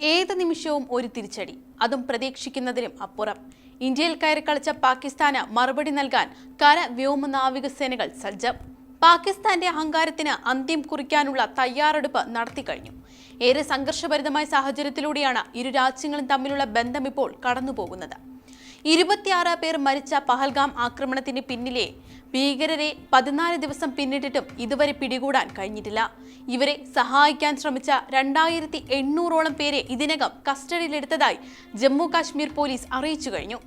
ഏത് നിമിഷവും ഒരു തിരിച്ചടി. അതും പ്രതീക്ഷിക്കുന്നതിലും അപ്പുറം. ഇന്ത്യയിൽ കയറി കളിച്ച പാകിസ്ഥാന് മറുപടി നൽകാൻ കര വ്യോമ നാവിക സേനകൾ സജ്ജം. പാകിസ്ഥാന്റെ അഹങ്കാരത്തിന് അന്ത്യം കുറിക്കാനുള്ള തയ്യാറെടുപ്പ് നടത്തി കഴിഞ്ഞു. ഏറെ സംഘർഷഭരിതമായ സാഹചര്യത്തിലൂടെയാണ് ഇരു രാജ്യങ്ങളും തമ്മിലുള്ള ബന്ധം ഇപ്പോൾ കടന്നുപോകുന്നത്. ഇരുപത്തിയാറ് പേർ മരിച്ച പഹൽഗാം ആക്രമണത്തിന് പിന്നിലെ ഭീകരരെ പതിനാല് ദിവസം പിന്നിട്ടിട്ടും ഇതുവരെ പിടികൂടാൻ കഴിഞ്ഞിട്ടില്ല. ഇവരെ സഹായിക്കാൻ ശ്രമിച്ച രണ്ടായിരത്തി എണ്ണൂറോളം പേരെ ഇതിനകം കസ്റ്റഡിയിലെടുത്തതായി ജമ്മു കാശ്മീർ പോലീസ് അറിയിച്ചു കഴിഞ്ഞു.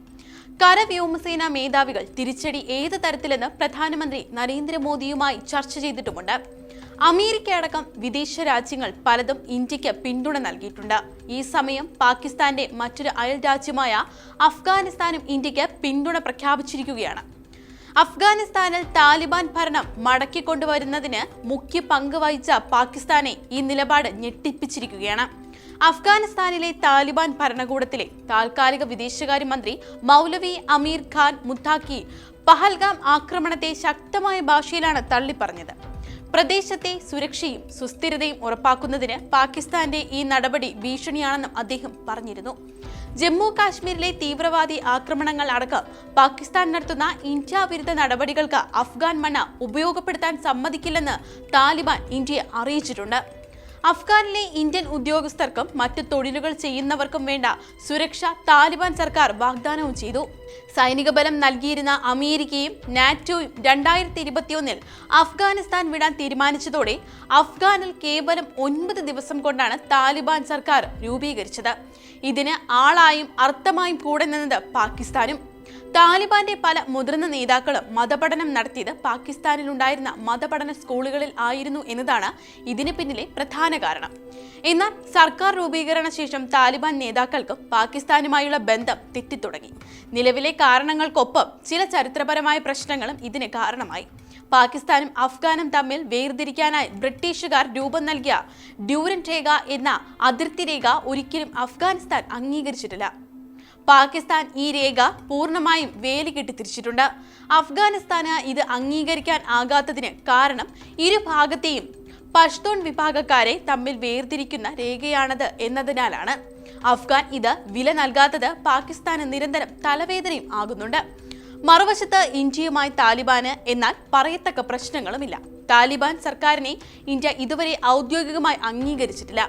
കരവ്യോമസേന മേധാവികൾ തിരിച്ചടി ഏത് തരത്തിലെന്ന് പ്രധാനമന്ത്രി നരേന്ദ്രമോദിയുമായി ചർച്ച ചെയ്തിട്ടുമുണ്ട്. അമേരിക്ക അടക്കം വിദേശ രാജ്യങ്ങൾ പലതും ഇന്ത്യയ്ക്ക് പിന്തുണ നൽകിയിട്ടുണ്ട്. ഈ സമയം പാകിസ്ഥാന്റെ മറ്റൊരു അയൽ രാജ്യമായ അഫ്ഗാനിസ്ഥാനും ഇന്ത്യയ്ക്ക് പിന്തുണ പ്രഖ്യാപിച്ചിരിക്കുകയാണ്. അഫ്ഗാനിസ്ഥാനിൽ താലിബാൻ ഭരണം മടക്കിക്കൊണ്ടുവരുന്നതിന് മുഖ്യ പങ്ക് വഹിച്ച പാകിസ്ഥാനെ ഈ നിലപാട് ഞെട്ടിപ്പിച്ചിരിക്കുകയാണ്. അഫ്ഗാനിസ്ഥാനിലെ താലിബാൻ ഭരണകൂടത്തിലെ താൽക്കാലിക വിദേശകാര്യമന്ത്രി മൗലവി അമീർ ഖാൻ മുത്താക്കി പഹൽഗാം ആക്രമണത്തെ ശക്തമായ ഭാഷയിലാണ് തള്ളിപ്പറഞ്ഞത്. പ്രദേശത്തെ സുരക്ഷയും സുസ്ഥിരതയും ഉറപ്പാക്കുന്നതിന് പാകിസ്ഥാന്റെ ഈ നടപടി ഭീഷണിയാണെന്നും അദ്ദേഹം പറഞ്ഞിരുന്നു. ജമ്മു കാശ്മീരിലെ തീവ്രവാദി ആക്രമണങ്ങൾ അടക്കം പാകിസ്ഥാൻ നടത്തുന്ന ഇന്ത്യ വിരുദ്ധ നടപടികൾക്ക് അഫ്ഗാൻ മണ്ണ ഉപയോഗപ്പെടുത്താൻ സമ്മതിക്കില്ലെന്ന് താലിബാൻ ഇന്ത്യയെ അറിയിച്ചിട്ടുണ്ട്. അഫ്ഗാനിലെ ഇന്ത്യൻ ഉദ്യോഗസ്ഥർക്കും മറ്റ് തൊഴിലുകൾ ചെയ്യുന്നവർക്കും വേണ്ട സുരക്ഷ താലിബാൻ സർക്കാർ വാഗ്ദാനവും ചെയ്തു. സൈനിക ബലം നൽകിയിരുന്ന അമേരിക്കയും നാറ്റോയും രണ്ടായിരത്തി ഇരുപത്തിയൊന്നിൽ അഫ്ഗാനിസ്ഥാൻ വിടാൻ തീരുമാനിച്ചതോടെ അഫ്ഗാനിൽ കേവലം ഒൻപത് ദിവസം കൊണ്ടാണ് താലിബാൻ സർക്കാർ രൂപീകരിച്ചത്. ഇതിന് ആളായും അർത്ഥമായും കൂടെ നിന്നത് പാകിസ്ഥാനും. താലിബാന്റെ പല മുതിർന്ന നേതാക്കളും മതപഠനം നടത്തിയത് പാകിസ്ഥാനിലുണ്ടായിരുന്ന മതപഠന സ്കൂളുകളിൽ ആയിരുന്നു എന്നതാണ് ഇതിന് പിന്നിലെ പ്രധാന കാരണം. എന്നാൽ സർക്കാർ രൂപീകരണ ശേഷം താലിബാൻ നേതാക്കൾക്കും പാകിസ്ഥാനുമായുള്ള ബന്ധം തെറ്റിത്തുടങ്ങി. നിലവിലെ കാരണങ്ങൾക്കൊപ്പം ചില ചരിത്രപരമായ പ്രശ്നങ്ങളും ഇതിന് കാരണമായി. പാകിസ്ഥാനും അഫ്ഗാനും തമ്മിൽ വേർതിരിക്കാനായി ബ്രിട്ടീഷുകാർ രൂപം നൽകിയ ഡ്യൂറൻ രേഖ എന്ന അതിർത്തി രേഖ ഒരിക്കലും അഫ്ഗാനിസ്ഥാൻ അംഗീകരിച്ചിട്ടില്ല. പാകിസ്ഥാൻ ഈ രേഖ പൂർണമായും വേലി കെട്ടി തിരിച്ചിട്ടുണ്ട്. അഫ്ഗാനിസ്ഥാന് ഇത് അംഗീകരിക്കാൻ ആകാത്തതിന് കാരണം ഇരുഭാഗത്തെയും പഷ്തൂൺ വിഭാഗക്കാരെ തമ്മിൽ വേർതിരിക്കുന്ന രേഖയാണത് എന്നതിനാലാണ്. അഫ്ഗാൻ ഇത് വില നൽകാത്തത് പാകിസ്ഥാന് നിരന്തരം തലവേദനയും ആകുന്നുണ്ട്. മറുവശത്ത് ഇന്ത്യയുമായി താലിബാന് എന്നാൽ പറയത്തക്ക പ്രശ്നങ്ങളുമില്ല. താലിബാൻ സർക്കാരിനെ ഇന്ത്യ ഇതുവരെ ഔദ്യോഗികമായി അംഗീകരിച്ചിട്ടില്ല.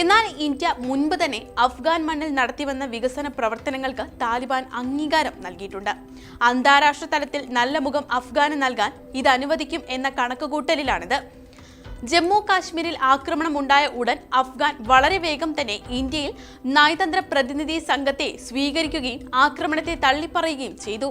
എന്നാൽ ഇന്ത്യ മുൻപ് തന്നെ അഫ്ഗാൻ മണ്ണിൽ നടത്തിവന്ന വികസന പ്രവർത്തനങ്ങൾക്ക് താലിബാൻ അംഗീകാരം നൽകിയിട്ടുണ്ട്. അന്താരാഷ്ട്ര തലത്തിൽ നല്ല മുഖം അഫ്ഗാന് നൽകാൻ ഇത് അനുവദിക്കും എന്ന കണക്കുകൂട്ടലിലാണിത്. ജമ്മു കാശ്മീരിൽ ആക്രമണം ഉണ്ടായ ഉടൻ അഫ്ഗാൻ വളരെ വേഗം തന്നെ ഇന്ത്യയിൽ നയതന്ത്ര പ്രതിനിധി സംഘത്തെ സ്വീകരിക്കുകയും ആക്രമണത്തെ തള്ളിപ്പറയുകയും ചെയ്തു.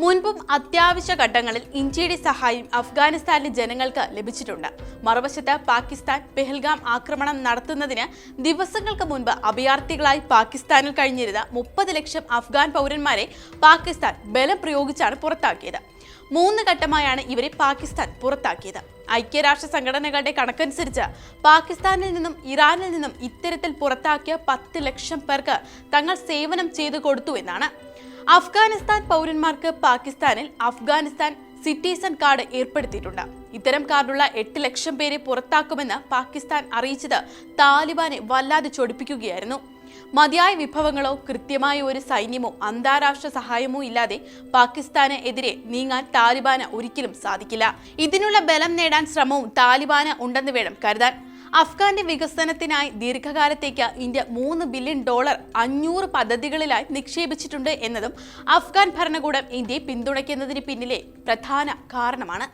മുൻപും അത്യാവശ്യ ഘട്ടങ്ങളിൽ ഇന്ത്യയുടെ സഹായം അഫ്ഗാനിസ്ഥാനിലെ ജനങ്ങൾക്ക് ലഭിച്ചിട്ടുണ്ട്. മറുവശത്ത് പാകിസ്ഥാൻ പെഹൽഗാം ആക്രമണം നടത്തുന്നതിന് ദിവസങ്ങൾക്ക് മുൻപ് അഭയാർത്ഥികളായി പാകിസ്ഥാനിൽ കഴിഞ്ഞിരുന്ന മുപ്പത് ലക്ഷം അഫ്ഗാൻ പൗരന്മാരെ പാകിസ്ഥാൻ ബലം പ്രയോഗിച്ചാണ് പുറത്താക്കിയത്. മൂന്ന് ഘട്ടമായാണ് ഇവരെ പാകിസ്ഥാൻ പുറത്താക്കിയത്. ഐക്യരാഷ്ട്ര സംഘടനകളുടെ കണക്കനുസരിച്ച് പാകിസ്ഥാനിൽ നിന്നും ഇറാനിൽ നിന്നും ഇത്തരത്തിൽ പുറത്താക്കിയ പത്ത് ലക്ഷം പേർക്ക് തങ്ങൾ സേവനം ചെയ്തു കൊടുത്തു എന്നാണ് അഫ്ഗാനിസ്ഥാൻ പൗരന്മാർക്ക് പാകിസ്ഥാനിൽ അഫ്ഗാനിസ്ഥാൻ സിറ്റിസൺ കാർഡ് ഏർപ്പെടുത്തിയിട്ടുണ്ട്. ഇത്തരം കാർഡുള്ള എട്ട് ലക്ഷം പേരെ പുറത്താക്കുമെന്ന് പാകിസ്ഥാൻ അറിയിച്ചത് താലിബാനെ വല്ലാതെ ചൊടിപ്പിക്കുകയായിരുന്നു. മതിയായ വിഭവങ്ങളോ കൃത്യമായ ഒരു സൈന്യമോ അന്താരാഷ്ട്ര സഹായമോ ഇല്ലാതെ പാകിസ്ഥാന് എതിരെ നീങ്ങാൻ താലിബാന് ഒരിക്കലും സാധിക്കില്ല. ഇതിനുള്ള ബലം നേടാൻ ശ്രമവും താലിബാന് ഉണ്ടെന്ന് വേണം കരുതാൻ. അഫ്ഗാന്റെ വികസനത്തിനായി ദീർഘകാലത്തേക്ക് ഇന്ത്യ മൂന്ന് ബില്യൺ ഡോളർ അഞ്ഞൂറ് പദ്ധതികളിലായി നിക്ഷേപിച്ചിട്ടുണ്ട് എന്നതും അഫ്ഗാൻ ഭരണകൂടം ഇന്ത്യയെ പിന്തുണയ്ക്കുന്നതിന് പിന്നിലെ പ്രധാന കാരണമാണ്.